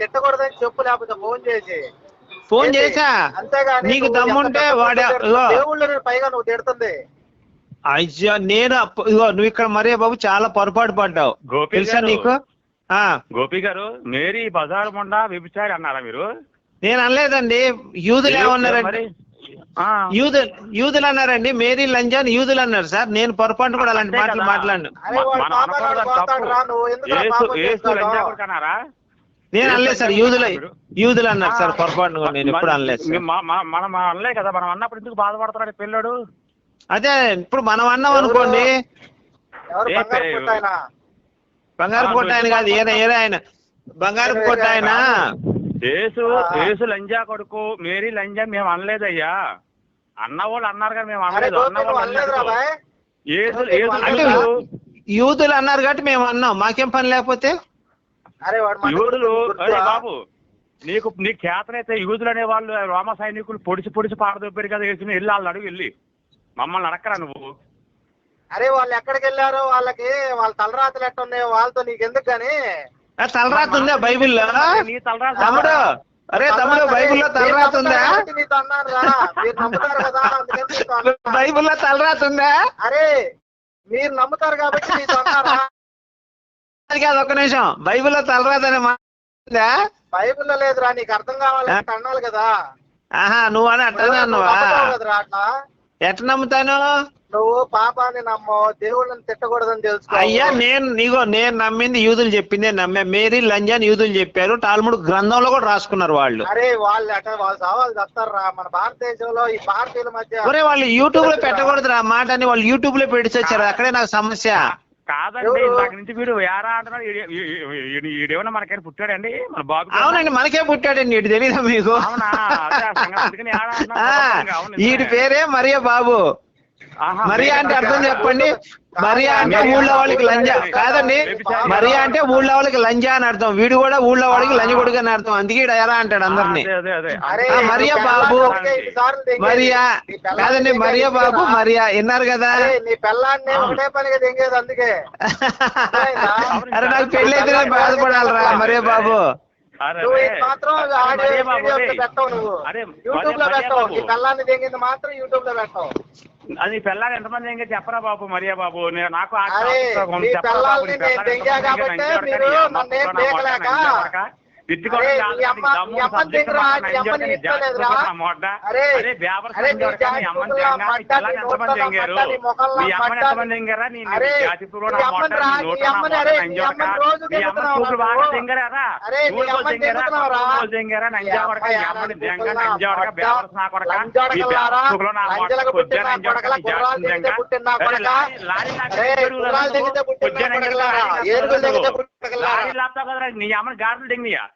తిట్టకూడదని చెప్పు లేకపోతే ఫోన్ చేసి. ఫోన్? చేసా? అంతేగాని నీకు దమ్ముంటే వాడు దేవుళ్ళని పైగా నువ్వు తిడుతుంది. అయ్యా నేను ఇగో నువ్వు ఇక్కడ మరే బాబు చాలా పొరపాటు పడ్డావు. గోపి తెలుసా గారు. నీకు? ఆ. గోపి గారు మేరీ బజార్ మొండా వ్యభిచారి అన్నారా మీరు? నేను అనలేదండి. యూదులు ఏమన్నారండి యూదు యూదులు అన్నారండి. మేరీ లంజాన్ యూదులు అన్నారు సార్. నేను పొరపాటు కూడా అలాంటి మాటలు కదా. నేను అనలేదు సార్ యూదులు యూదులు అన్నారు సార్ పొరపాటు నేను ఎప్పుడు అనలేదు మనం అనలే కదా మనం అన్నప్పుడు ఎందుకు బాధపడుతున్నాడు పిల్లడు? అదే ఇప్పుడు మనం అన్నాం అనుకోండి. బంగారు ఆయన? కొట్ట ఆయన కాదు ఏరే ఏరే ఆయన. బంగారు కొట్ట ఆయన. యేసు ఆ. యేసు లంజా కొడుకు మేరీ లంజా మేము అనలేదయ్యా. అన్న వాళ్ళు అన్నారు కానీ మేము అనలేదు అన్న వాళ్ళు అనలేదురా అనలేదు. బాయ్? యేసు అంటే యేసు అంటే యూదులు అన్నారు కాబట్టి మేము అన్నాం. మాకేం పని లేకపోతే? యూదులు అరే? బాబు నీకు నీకు చేతనైతే యూదులు అనే వాళ్ళు రోమ సైనికులు పొడిచి పొడిచి పారదొప్పారు కదా వేసుకుని వెళ్ళి వాళ్ళు అడుగు వెళ్ళి. మమ్మల్ని అడక్కరా నువ్వు? అరే వాళ్ళు ఎక్కడికి వెళ్ళారో వాళ్ళకి వాళ్ళ తలరాతలు ఎట్ట ఉన్నాయో వాళ్ళతో నీకెందుకు గాని? ఆ తలరాత ఉందా బైబిల్లో? నీ తలరాత తమ్ముడు అరే తమ్ముడు బైబిల్లో తలరాత ఉందా. బైబిల్లో తలరాత ఉందా? అరే మీరు నమ్ముతారు కాబట్టి అది కాదు ఒక్క నిమిషం. బైబిల్లో తలరాత అనే మాట ఉందా? బైబిల్లో లేదురా నీకు అర్థం కావాలంటే అన్నాలి కదా. ఆహా నువ్వు అని నువ్వు అన్నావా? అట్లా? ఎట్ట నమ్ముతాను? నువ్వు పాపాన్ని నమ్మో దేవుళ్ళని తిట్టకూడదని తెలుసుకో. అయ్యా నేను నీగో నేను నమ్మింది యూదులు చెప్పిందే నమ్మే. మేరీ లంజాన్ యూదులు చెప్పారు టాల్ముడు గ్రంథంలో కూడా రాసుకున్నారు వాళ్ళు. అరే వాళ్ళు అట వాళ్ళు సవాళ్ళు చేస్తారా? మన భారతదేశంలో ఈ భారతీయుల మధ్య ఒరే వాళ్ళు యూట్యూబ్లో పెట్టకూడదు ఆ మాట అని వాళ్ళు యూట్యూబ్లో పెడిచి వచ్చారు అక్కడే నాకు సమస్య. కాదండి? ఇందాక నుంచి వీడు ఏరా అంటున్నాడు. ఈడేమన్నా మనకైనా పుట్టాడండి? మన బాబు అవునండి మనకే పుట్టాడండి ఇటు తెలీదా మీకు? అవునా? అందుకని ఏరా ఈడి. పేరే మరియ బాబు మరియా అంటే అర్థం చెప్పండి. మరియా అంటే ఊళ్ళో వాళ్ళకి లంజ. కాదండి. మరియా అంటే ఊళ్ళో వాళ్ళకి లంజ అని అర్థం. వీడు కూడా ఊళ్ళో వాడికి లంజ కొడుకు అని అర్థం. అందుకే ఈడు ఎలా అంటాడు అందరినీ. అదే, అదే, అదే. అరే ఆ, మరియా బాబు. మరియా. కాదండి మరియా? బాబు మరియా. విన్నారు కదా? అరే నీ పెళ్ళాన్ని ఒకటే పనిగా దెంగేది అందుకే. అరే నాకు పెళ్ళైతే బాధపడాలరా మరియా బాబు. అది పిల్లలు ఎంతమంది ఇంకా చెప్పరా బాబు మరియా బాబు? నేను నాకు ఆ నీ అమ్మ నన్నేం కుక్కన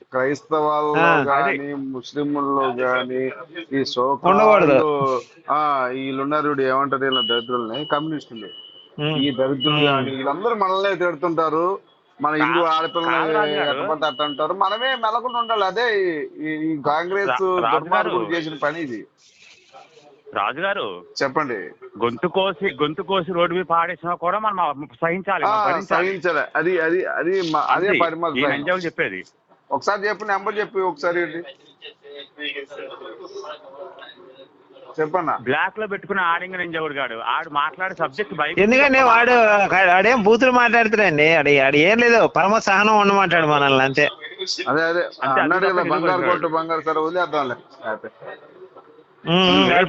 క్రైస్తవాల్లో. గాని ముస్లింల్లో గాని ఈ. సోకాలు ఆ వీళ్ళున్నారు ఏమంటారు వీళ్ళ దరిద్రుల్ని? కమ్యూనిస్టులు. ఈ దరిద్రులు గాని వీళ్ళందరూ మనల్నే తిడుతుంటారు. మన హిందూ అట్ట అంటారు మనమే మెలకుండా ఉండాలి. అదే ఈ- కాంగ్రెస్ దుర్మార్గులు గారు. చేసిన పని ఇది. రాజుగారు. చెప్పండి. గొంతు కోసి గొంతు కోసి రోడ్డు మీద పాడేసినా కూడా మనం సహించాలి. సహించాలి. అది అది అది అదే. నంజావులు చెప్పేది. ఒకసారి చెప్పు నెంబర్ చెప్పి ఒకసారి? చెప్పన్నా? బ్లాక్లో పెట్టుకున్న ఆడింగ నంజావుడు గాడు? ఆడు మాట్లాడే సబ్జెక్ట్ బయట ఎందుకంటే వాడు వాడేం బూతులు మాట్లాడుతున్నాడండి? ఆడి ఆడి ఏం లేదు పరమ సహనం ఉండమంటాడు మనల్ని అంతే. అదే అదే. అన్నాడు కదా బంగారు కొట్టు బంగారు సరే వదిలేద్దాంలే.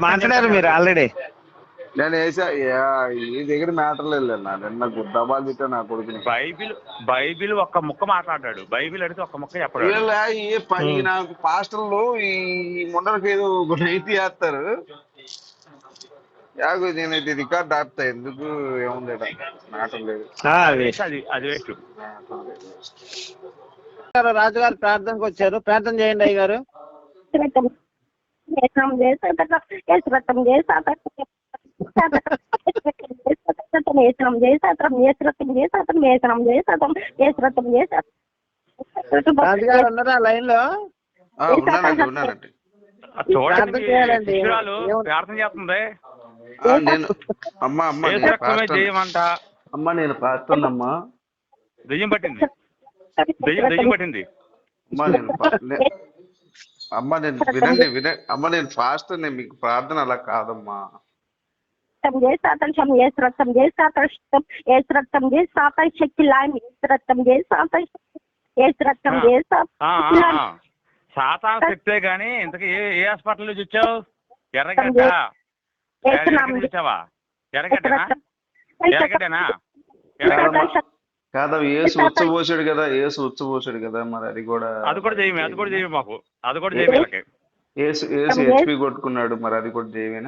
మాట్లాడారు మీరు ఆల్రెడీ నేను వేసా యా, ఈ దగ్గర మ్యాటర్ లేదు నా నిన్న. దబాలు తిట్టా నా కొడుకుని. బైబిల్ బైబిల్ ఒక్క ముక్క మాట్లాడాడు. బైబిల్ అడిగితే ఒక్క ముక్క చెప్పాడు ఈ నాకు పాస్టర్లు ఈ ముందరకు ఏదో ఒక నైతి చేస్తారు. యాగు నేనైతే రికార్డ్ ఆపుతా ఎందుకు? ఏముంది మ్యాటర్ లేదు. అది అది వేస్ట్. రాజుగారు ప్రార్థనకు వచ్చారు. ప్రార్థన చేయండి అయ్య గారు వేసినాం చేసాతం ఏసురత్నం చేసాతం వేసినాం చేసాతం ఏసురత్నం రాజుగారు ఉన్నారా లైన్లో ప్రార్థన చేస్తుంది? అమ్మ అమ్మ ఏ నేను అమ్మ. దెయ్యం పట్టింది. దెయ్యం దెయ్యం పట్టింది. అమ్మ నేను అమ్మ నేను వినండి విన అమ్మ నేను ఫాస్ట్ నేను మీకు ప్రార్థన అలా కాదమ్మా. రక్తం చేసాతం శం ఏసు రక్తం చేసాతం ఏసు రక్తం చేసాతం శక్తి లాయం ఏసు రక్తం చేసాతం ఏసు రక్తం ఆ. సాతాన్ శక్తే గాని ఇంతకీ ఏ ఏ హాస్పిటల్ నుంచి వచ్చావు? ఎర్రగడ్డ. వచ్చావా? ఎర్రగడ్డనా? ఎర్రగడ్డనా? ఎర్రగడ్డ. కాదా ఏసు ఉచ్చబోసాడు కదా ఏసు ఉచ్చబోసాడు కదా మరి అది కూడా అది కూడా చేయమే అది కూడా చేయమే మాకు. అది కూడా చేయమే ఏసు ఏసు హెచ్పి కొట్టుకున్నాడు మరి అది కూడా చేయమే.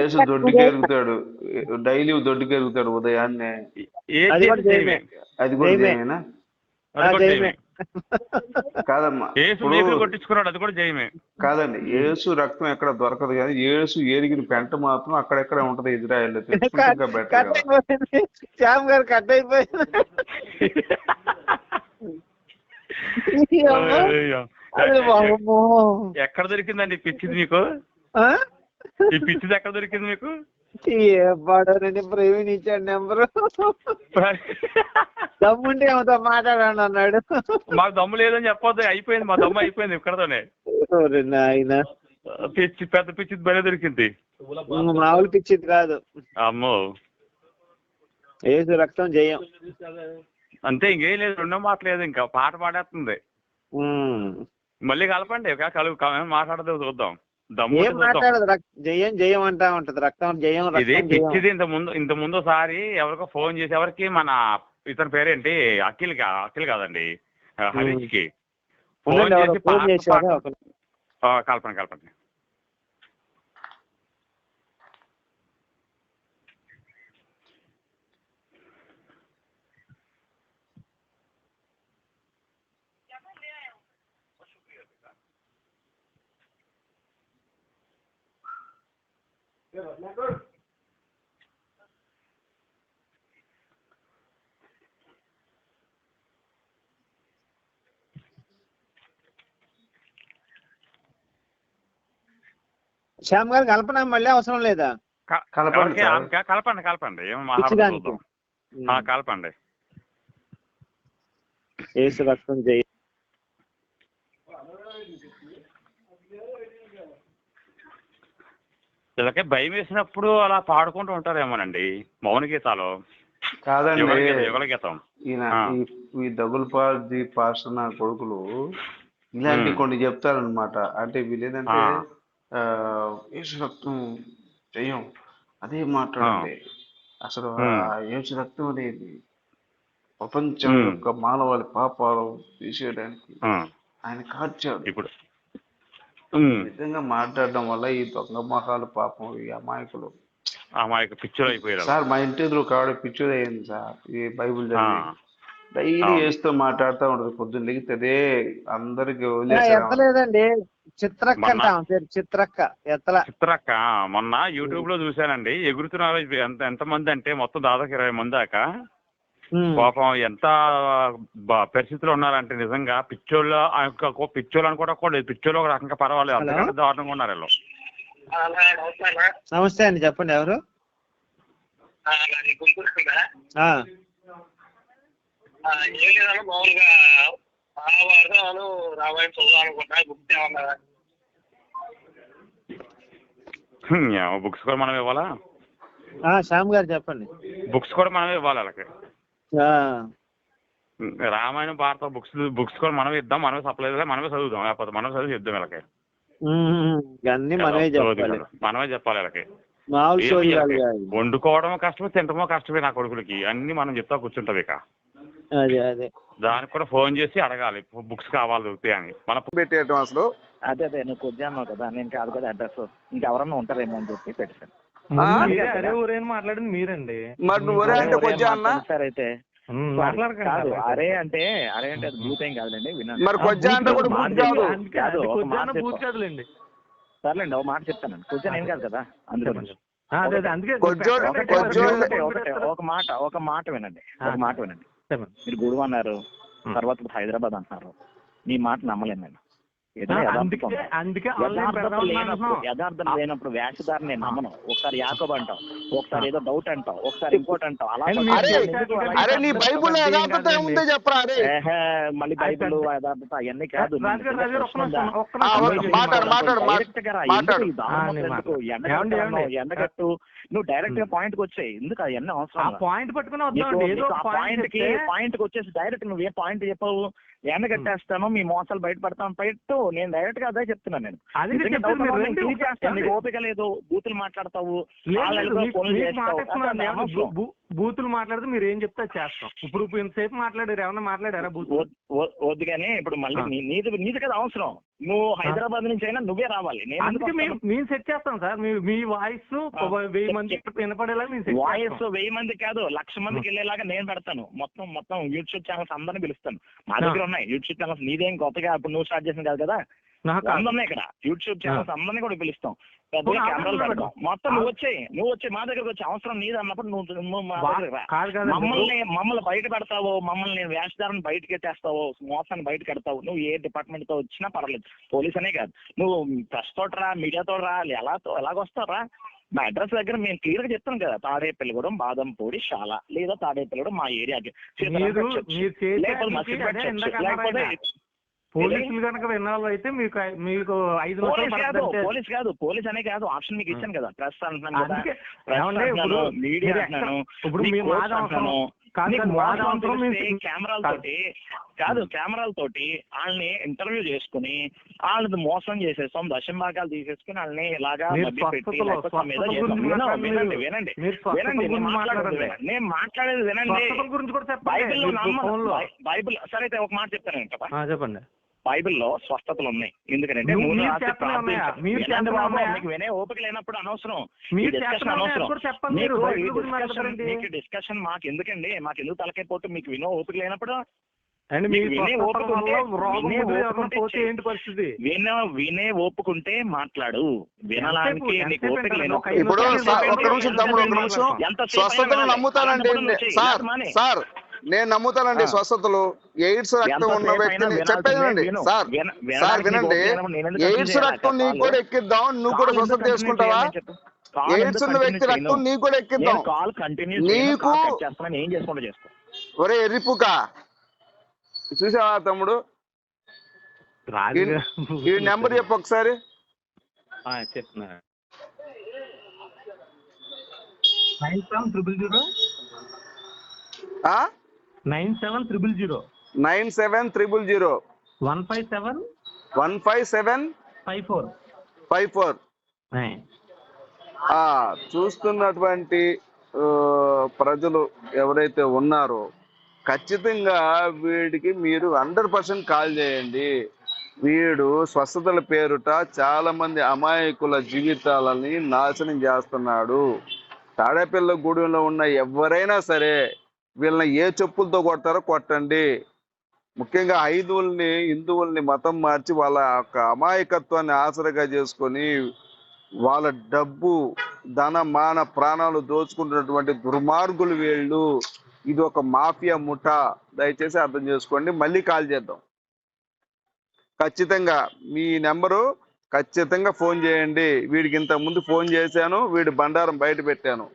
ఏసు దొడ్డుకి ఎరుగుతాడు డైలీ దొడ్డుకి ఎరుగుతాడు ఉదయాన్నే. ఏది అది కూడా చేయమే కాదమ్మా కొట్టించుకున్నాడు అది కూడా కాదండి ఏసు రక్తం ఎక్కడ దొరకదు కానీ ఏసు ఎరిగిన పెంట మాత్రం అక్కడెక్కడ ఉంటది ఇజ్రాయెల్ తెలుసుకుంటే బెటర్ శ్యామ్ గారు కట్ అయిపోయింది. ఎక్కడ దొరికిందండి పిచ్చిది మీకు? ఆ? ఈ పిచ్చిది ఎక్కడ దొరికింది మీకు? ఏ పాడోనండి ప్రవీణ్ ఇచ్చాడు నెంబరు. దమ్ముంటే ఏమతో మాట్లాడండి అన్నాడు. మాకు దమ్ము లేదని చెప్పొద్దు అయిపోయింది మా దమ్ము అయిపోయింది ఇక్కడతోనే. నాయన. పిచ్చి పెద్ద పిచ్చిది బలే దొరికింది. మామూలు పిచ్చిది కాదు. అమ్మో. ఏసు రక్తం జయం. అంతే ఇంకేం లేదు రెండో మాట లేదు ఇంకా పాట పాడేస్తుంది. మళ్ళీ కలపండి ఒక కలుగు క- మాట్లాడదు చూద్దాం. ఏం. మాట్లాడదు జయం జయం అంటా ఉంటది రక్తం జయం ఇది పిచ్చిది ఇంత ముందు ఇంత ముందు ఒకసారి ఎవరికో ఫోన్ చేసి ఎవరికి మన ఇతని పేరేంటి? అఖిల్ కా అఖిల్ కాదండి హరీష్కి ఫోన్ చేసి కలపండి కలపండి. శ్యామ్ గారు కల్పన? మళ్ళీ అవసరం లేదా? కలపండి? కలపండి కలపండి. కలపండి. ఏసు రక్తం వీళ్ళకి భయం వేసినప్పుడు అలా పాడుకుంటూ ఉంటారేమోనండి మౌన గీతాలు కాదండి గీతం ఈయన. ఈ- దగులుపాది పాస్టర్ నా కొడుకులు ఇలాంటి. కొన్ని చెప్తారనమాట అంటే వీళ్ళు ఏంటంటే యేసు రక్తం చెయ్యం అదే మాట్లాడండి. అసలు. యేసు రక్తం అనేది ప్రపంచం. యొక్క మానవాళి పాపాలు తీసేయడానికి ఆయన కార్చాడు ఇప్పుడు విధంగా మాట్లాడడం వల్ల ఈ దొంగ మొహాలు పాపం ఈ అమాయకులు. యొక్క పిక్చర్ అయిపోయారు సార్ మా ఇంటి ఎదురు కావడం పిచ్చోది అయింది సార్ ఈ బైబుల్ డైలీ. వేస్తూ మాట్లాడుతూ ఉంటది పొద్దున్న లెగితే అదే అందరికి ఎత్తలేదండి. చిత్రక్క పేరు చిత్రక్క ఎత్తల. చిత్రక్క మొన్న యూట్యూబ్లో చూశానండి ఎగురుతున్నారు ఎంత ఎంత మంది అంటే మొత్తం దాదాపు ఇరవై మంది దాకా. పాపం ఎంత బ- పరిస్థితిలో ఉన్నారంటే నిజంగా పిచ్చోళ్ళు ఆ యొక్క కో- పిచ్చోళ్ళు అని కూడా కూడా పిచ్చోళ్ళు ఒక రకంగా పర్వాలేదు? అంతకంటే దారుణంగా ఉన్నారు వీళ్ళు. నమస్తే అండి. చెప్పండి ఎవరు? నాది గుంటూరు కింద ఆ, ఆ, ఏం లేదన్నా మామూలుగా మహాభారతాలు రామాయణం చదువు అనుకుంటా. బుక్ ఏమన్నా? బుక్స్ కూడా మనం ఇవ్వాలా? ఆ, శ్యామ్ గారు చెప్పండి. బుక్స్ కూడా మనమే ఇవ్వాలి వాళ్ళకి. రామాయణం భారత బుక్స్ బుక్స్ కూడా మనమే ఇద్దాం మనమే సప్లై మనమే చదువుదాం. లేకపోతే మనం చదివి చెప్దాం వీళ్ళకి. మనమే చెప్పాలి. మనమే చెప్పాలి వీళ్ళకి. వండుకోవడం కష్టమే తినడమో కష్టమే నా కొడుకులకి. అన్ని మనం చెప్తా కూర్చుంటాం ఇక. అదే అదే. దానికి కూడా ఫోన్ చేసి అడగాలి. బుక్స్ కావాలి దొరుకుతాయి అని. మన పెట్టేయటం అసలు. అదే అదే. నువ్వు కొద్ది అన్నావు కదా నేను కాదు కదా అడ్రస్ ఇంకెవరన్నా ఉంటారేమో అని చెప్పి పెట్టాను ఊరేని మాట్లాడింది మీరండి. మరి నువ్వు ఒరే అంటే కొంచెం అన్న? సార్ అయితే. కాదు అరే అంటే అరే అంటే అది భూతం కాదులేండి వినండి. మరి కొజ్జా అంటే కూడా కాదు. కాదు, చెప్పు. కాదులేండి. సర్లేండి ఒక మాట చెప్తాను కొంచెం ఏం కాదు కదా అందుకని ఒక మాట ఒక మాట వినండి ఒక మాట వినండి. మీరు గురువు అన్నారు. తర్వాత హైదరాబాద్ అంటున్నారు. మీ మాట నమ్మలేను నేను. అందుకే. అందుకే. యథార్థం లేనప్పుడు వేషధారణ నేను నమ్మను. ఒకసారి యాకోబ్ అంటాం ఒకసారి ఏదో డౌట్ అంటాం ఒకసారి ఇంకోటి అంటాం. అలా మళ్ళీ బైబిల్ యథార్థత అవన్నీ కాదు. ఎండగట్టు నువ్వు డైరెక్ట్గా పాయింట్కి వచ్చాయి. ఎందుకు అవన్నీ ఆ అవసరం పాయింట్ పట్టుకుని పాయింట్కి పాయింట్కి వచ్చేసి డైరెక్ట్ నువ్వు ఏ పాయింట్ చెప్పావు? ఎండ కట్టేస్తాను మీ మోసాలు బయటపడతాను పెట్టు. నేను డైరెక్ట్గా అదే చెప్తున్నాను నేను. చేస్తాను. నీకు ఓపిక లేదు బూతులు మాట్లాడతావు బూతులు మాట్లాడితే మీరు ఏం చెప్తే చేస్తాం. ఇప్పుడు ఇప్పుడు ఇంతసేపు మాట్లాడారు ఏమన్నా మాట్లాడారా బూత్ వద్- వద్- వద్దు కానీ ఇప్పుడు మళ్ళీ నీది నీది కదా అవసరం. నువ్వు హైదరాబాద్ నుంచి అయినా నువ్వే రావాలి. అందుకే మేము? మేము సెట్ చేస్తాం సార్. మీ మీ వాయిస్ వెయ్యి మంది వినపడేలా వాయిస్ వెయ్యి మంది కాదు లక్ష మందికి వెళ్ళేలాగా నేను పెడతాను. మొత్తం మొత్తం యూట్యూబ్ ఛానల్స్ అందరిని పిలుస్తాను. మా దగ్గర ఉన్నాయి. యూట్యూబ్ ఛానల్స్ నీదేం కొత్తగా ఇప్పుడు నువ్వు స్టార్ట్ చేసిన కాదు కదా? ఉన్నాయి ఇక్కడ. యూట్యూబ్ ఛానల్స్ అందరినీ కూడా పిలుస్తాం. పెద్దగా అవునా, కెమెరాలు పెడతాం. మొత్తం నువ్వు వచ్చేయి నువ్వు వచ్చి మా దగ్గరకు వచ్చి అవసరం నీది అన్నప్పుడు నువ్వు రా. మమ్మల్ని మమ్మల్ని బయట పెడతావు మమ్మల్ని వేషధారణ బయటకి ఎట్టేస్తావు మోసాన్ని బయట పెడతావు నువ్వు ఏ డిపార్ట్మెంట్తో వచ్చినా పర్లేదు పోలీస్ అనే కాదు. నువ్వు ప్రెస్ తోటరా మీడియా తోటరా ఎలా ఎలాగొస్తారా మా అడ్రస్ దగ్గర మేము క్లియర్గా చెప్తాం కదా. తాడేపల్లిగూడెం బాదంపూడి శాల లేదా తాడేపల్లిగూడెం మా ఏరియాకి లేకపోతే పోలీసులు కనుక ఇన్వాల్వ్ అయితే మీకు మీకు ఐదు పోలీస్ కాదు పోలీస్ కాదు పోలీస్ అనే కాదు ఆప్షన్ మీకు ఇచ్చాను కదా ప్రెస్ అంటున్నాను కదా ఇప్పుడు మీడియా అంటున్నాను ఇప్పుడు అవసరం అంటున్నాను. కెమెరాలతోటి కాదు కెమెరాలతోటి వాళ్ళని ఇంటర్వ్యూ చేసుకుని వాళ్ళని మోసం చేసేస్తాం దశం భాగాలు తీసేసుకుని వాళ్ళని ఇలాగా వినండి, వినండి. వినండి నేను మాట్లాడేది. వినండి. నేను మాట్లాడేది వినండి స్వస్థతల గురించి కూడా చెప్పండి బైబిల్లో మీరు నమ్మ ఫోన్లో. బై- బైబిల్ సరే అయితే ఒక మాట చెప్తాను చెప్పండి బైబిల్లో స్వస్థతలు ఉన్నాయి. ఎందుకంటే వినే ఓపిక లేనప్పుడు అనవసరం. ఉన్నాయా? అనవసరం. అది కూడా చెప్పండి మీరు. మీకు డిస్కషన్ మాకు ఎందుకండి? మాకు ఎందుకు తలకాయ పోటు? మీకు వినో ఓపిక లేనప్పుడు అండ్ వినే ఓపుకుంటే మాట్లాడు. వినడానికి నీకు ఓపిక లేనప్పుడు ఒక నిమిషం తమ్ముడు ఒక్క నిమిషం. అయినా నమ్ముతానండి. సార్. సార్ నేను నమ్ముతానండి. స్వస్థతలు. ఎయిడ్స్ రక్తం ఉన్న వ్యక్తిని చెప్పేదండి. సార్ సార్ వినండి. ఎయిడ్స్ రక్తం? నీకు కూడా ఎక్కిద్దాం నువ్వు కూడా స్వస్థత చేసుకుంటావా? ఎయిడ్స్ ఉన్న వ్యక్తి? రక్తం నీకు కూడా ఎక్కిద్దాం. నీకు- ఒరే ఎర్రిపుక. చూసావా తమ్ముడు? ఈ- నెంబర్ చెప్పు ఒకసారి. ఆ, చెప్తున్నా. Triple zero. ఆ? Nine seven triple zero. Nine seven triple zero. One five seven one five seven five four. Five four. ఆ చూస్తున్నటువంటి ప్రజలు ఎవరైతే ఉన్నారో ఖచ్చితంగా వీడికి మీరు హండ్రెడ్ పర్సెంట్ కాల్ చేయండి. వీడు స్వస్థతల పేరుట చాలా మంది అమాయకుల జీవితాలని నాశనం చేస్తున్నాడు. తాడేపల్లి గూడెంలో ఉన్న ఎవరైనా సరే వీళ్ళని ఏ చెప్పులతో కొడతారో కొట్టండి. ముఖ్యంగా హైందువుల్ని హిందువుల్ని మతం మార్చి వాళ్ళ యొక్క అమాయకత్వాన్ని ఆసరగా చేసుకొని వాళ్ళ డబ్బు ధన మాన ప్రాణాలు దోచుకుంటున్నటువంటి దుర్మార్గులు వీళ్ళు. ఇది ఒక మాఫియా ముఠా. దయచేసి అర్థం చేసుకోండి. మళ్ళీ కాల్ చేద్దాం. ఖచ్చితంగా మీ నెంబరు ఖచ్చితంగా ఫోన్ చేయండి. వీడికి ఇంతకుముందు ముందు ఫోన్ చేశాను. వీడి బండారం బయట పెట్టాను.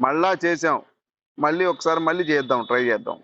మళ్ళా చేశాం. మళ్ళీ ఒకసారి మళ్ళీ చేద్దాం ట్రై చేద్దాం.